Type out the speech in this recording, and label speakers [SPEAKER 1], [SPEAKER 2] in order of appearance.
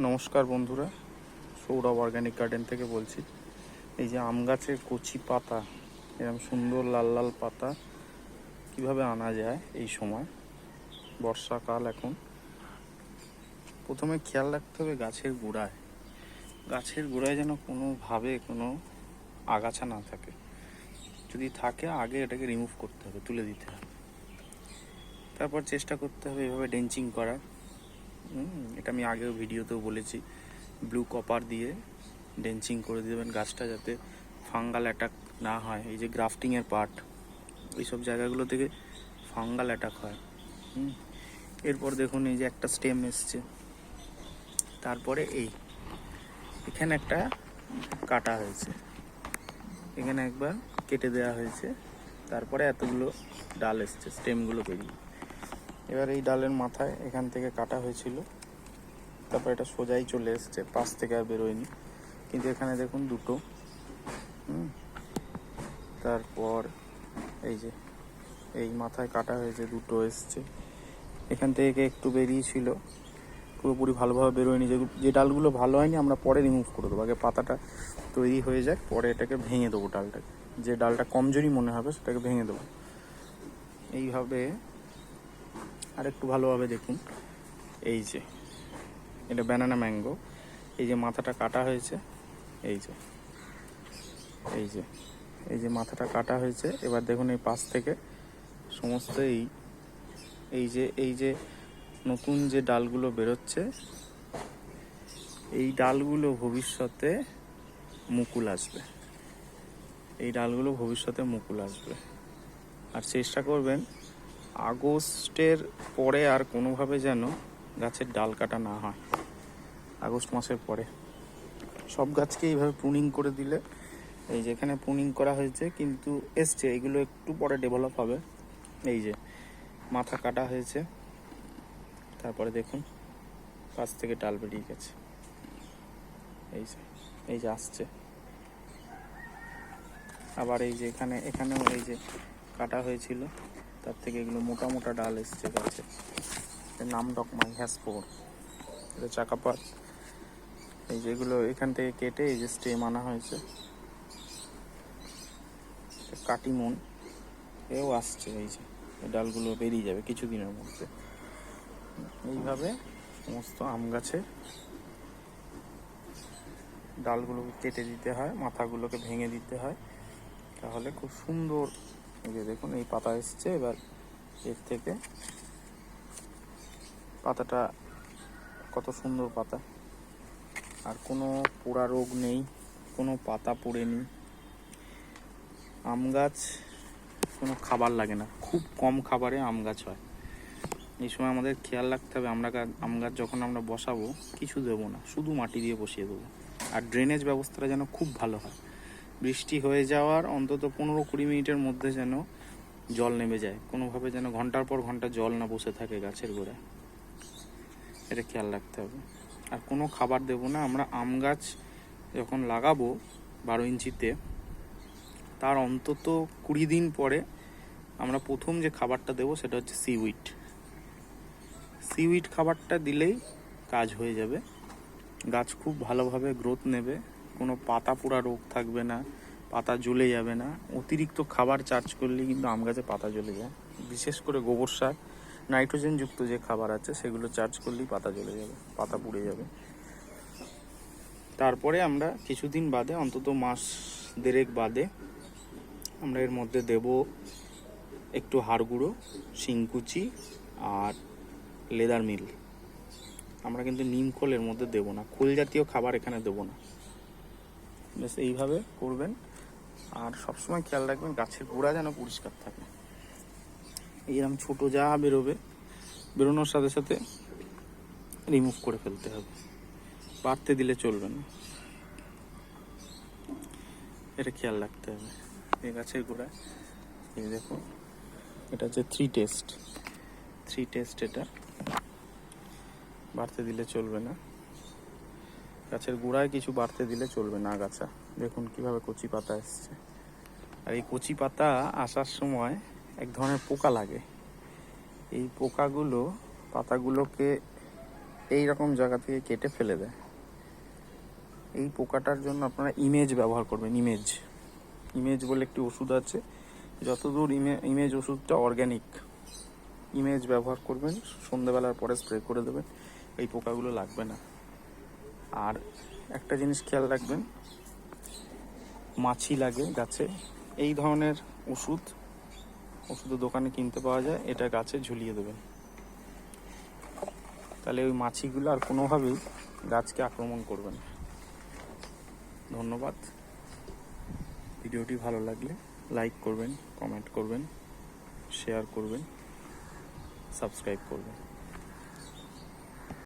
[SPEAKER 1] নমস্কার বন্ধুরা, Sourav organic garden থেকে বলছি। এই যে আম গাছের কচি পাতা এরকম সুন্দর লাল লাল পাতা, কীভাবে আনা যায় এই সময়? বর্ষাকাল এখন। প্রথমে খেয়াল রাখতে হবে গাছের গোড়ায়। গাছের গোড়ায় যেন কোনোভাবে কোনো আগাছা না থাকে। যদি থাকে, আগে এটাকে রিমুভ করতে হবে, তুলে দিতে হবে। তারপর চেষ্টা করতে হবে এভাবে ডেঞ্চিং করার। এটা আমি আগেও ভিডিওতেও বলেছি। ব্লু কপার দিয়ে ডেঞ্চিং করে দেবেন গাছটা যাতে ফাঙ্গাল অ্যাটাক না হয়। এই যে গ্রাফটিংয়ের পার্ট এইসব জায়গাগুলো থেকে ফাঙ্গাল অ্যাটাক হয়। হুম। এরপর দেখুন এই যে একটা স্টেম এসছে। তারপরে এই, এখানে একটা কাটা হয়েছে। এখানে একবার কেটে দেওয়া হয়েছে। তারপরে এতগুলো ডাল এসছে স্টেমগুলো বেরিয়ে এবার এই ডালের মাথায় এখান থেকে কাটা হয়েছিল। তারপর এটা সোজাই চলে এসছে, পাশ থেকে আর বেরোয়নি। কিন্তু এখানে দেখুন দুটো। তারপর এই যে, এই মাথায় কাটা হয়েছে, দুটো এসছে। এখান থেকে একটু বেরিয়েছিল। পুরোপুরি ভালোভাবে বেরোয়নি। যে যে ডালগুলো ভালো হয়নি, আমরা পরে রিমুভ করে দেবো। আগে পাতাটা তৈরি হয়ে যাক, পরে এটাকে ভেঙে দেবো ডালটাকে। যে ডালটা কমজোরি মনে হবে, সেটাকে ভেঙে দেবো। এইভাবে আর একটু ভালোভাবে দেখুন। এই যে, এটা ব্যানানা ম্যাঙ্গো এই যে মাথাটা কাটা হয়েছে, এই যে এই যে এই যে মাথাটা কাটা হয়েছে। এবার দেখুন এই পাশ থেকে সমস্ত এই এই যে এই যে নতুন যে ডালগুলো বেরোচ্ছে, এই ডালগুলো ভবিষ্যতে মুকুল আসবে। এই ডালগুলো ভবিষ্যতে মুকুল আসবে। আর চেষ্টা করবেন আগস্টের পরে আর কোনোভাবে যেন গাছের ডাল কাটা না হয়, আগস্ট মাসের পরে। সব গাছকে এইভাবে প্রুনিং করে দিলে, এই যে এখানে প্রুনিং করা হয়েছে, কিন্তু এসছে, এগুলো একটু পরে ডেভেলপ হবে। এই যে মাথা কাটা হয়েছে, তারপরে দেখুন, পাশ থেকে ডাল বেরিয়ে গেছে। এই যে এই যে আসছে। আবার এই যে এখানে, এখানেও এই যে কাটা হয়েছিল। তার থেকে এগুলো মোটা মোটা ডাল এসছে গাছে। নাম ডকমাই হ্যাসফোর এটা চাকাপাত। এই যেগুলো এখান থেকে কেটে এই যে স্টেম আনা হয়েছে। কাটিমন। এও আসছে এই যে। ডালগুলো বেরিয়ে যাবে কিছুদিনের মধ্যে। এইভাবে সমস্ত আম গাছে ডালগুলোকে কেটে দিতে হয়, মাথাগুলোকে ভেঙে দিতে হয়। তাহলে খুব সুন্দর এই যে দেখুন, এই পাতা এসছে। এবার এর থেকে পাতাটা কত সুন্দর পাতা। আর কোনো পোড়া রোগ নেই, কোনো পাতা পড়েনি আম গাছ কোনো খাবার লাগে না, খুব কম খাবারে আম গাছ হয়। এই সময় আমাদের খেয়াল রাখতে হবে, আমরা আম গাছ যখন আমরা বসাবো, কিছু দেবো না, শুধু মাটি দিয়ে বসিয়ে দেবো। আর ড্রেনেজ ব্যবস্থাটা যেন খুব ভালো হয়। বৃষ্টি হয়ে যাওয়ার অন্তত পনেরো কুড়ি মিনিটের মধ্যে যেন জল নেমে যায়। কোনোভাবে যেন ঘণ্টার পর ঘণ্টা জল না বসে থাকে গাছের গোড়ায়। এটা খেয়াল রাখতে হবে। আর কোনো খাবার দেবো না। আমরা আম গাছ যখন লাগাবো বারো ইঞ্চিতে, তার অন্তত কুড়ি দিন পরে আমরা প্রথম যে খাবারটা দেবো সেটা হচ্ছে সিউইট। সিউইট খাবারটা দিলেই কাজ হয়ে যাবে। গাছ খুব ভালোভাবে গ্রোথ নেবে। কোনো পাতা পোড়া রোগ থাকবে না, পাতা জ্বলে যাবে না। অতিরিক্ত খাবার চার্জ করলে কিন্তু আম গাছে পাতা জ্বলে যায়। বিশেষ করে গোবর সার নাইট্রোজেনযুক্ত যে খাবার আছে, সেগুলো চার্জ করলেই পাতা জ্বলে যাবে, পাতা পুড়ে যাবে। তারপরে আমরা কিছুদিন বাদে, অন্তত মাস দেড়েক বাদে, আমরা এর মধ্যে দেব একটু হাড় গুঁড়ো শিংকুচি আর লেদার মিল। আমরা কিন্তু নিম খোল এর মধ্যে দেবো না। খোল জাতীয় খাবার এখানে দেবো না। বেশ এইভাবে করবেন। আর সবসময় খেয়াল রাখবেন, গাছের গোড়া যেন পরিষ্কার থাকে। এইরকম ছোট যা বেরোবে, বেরোনোর সাথে সাথে রিমুভ করে ফেলতে হবে। বাড়তে দিলে চলবে না। এটা খেয়াল রাখতে হবে। এই গাছের গোড়ায় এই দেখুন, এটা হচ্ছে থ্রি টেস্ট থ্রি টেস্ট এটা। বাড়তে দিলে চলবে না। গাছের গোড়ায় কিছু বাড়তে দিলে চলবে না গাছা। দেখুন কীভাবে কচি পাতা এসছে। আর এই কচি পাতা আসার সময় এক ধরনের পোকা লাগে। এই পোকাগুলো পাতাগুলোকে এই রকম জায়গা থেকে কেটে ফেলে দেয়। এই পোকাটার জন্য আপনারা ইমেজ ব্যবহার করবেন, ইমেজ। ইমেজ বলে একটি ওষুধ আছে। যতদূর ইমে- ইমেজ ওষুধটা অর্গ্যানিক, ইমেজ ব্যবহার করবেন, সন্ধ্যেবেলার পরে স্প্রে করে দেবেন। এই পোকাগুলো লাগবে না। আর একটা জিনিস খেয়াল রাখবেন, মাছি লাগে গাছে। এই ধরনের ওষুধ ওষুধের দোকানে কিনতে পাওয়া যায়, এটা গাছে ঝুলিয়ে দেবেন। তাহলে ওই মাছিগুলো আর কোনোভাবেই গাছকে আক্রমণ করবে না। ধন্যবাদ। ভিডিওটি ভালো লাগলে লাইক করবেন, কমেন্ট করবেন, শেয়ার করবেন, সাবস্ক্রাইব করবেন।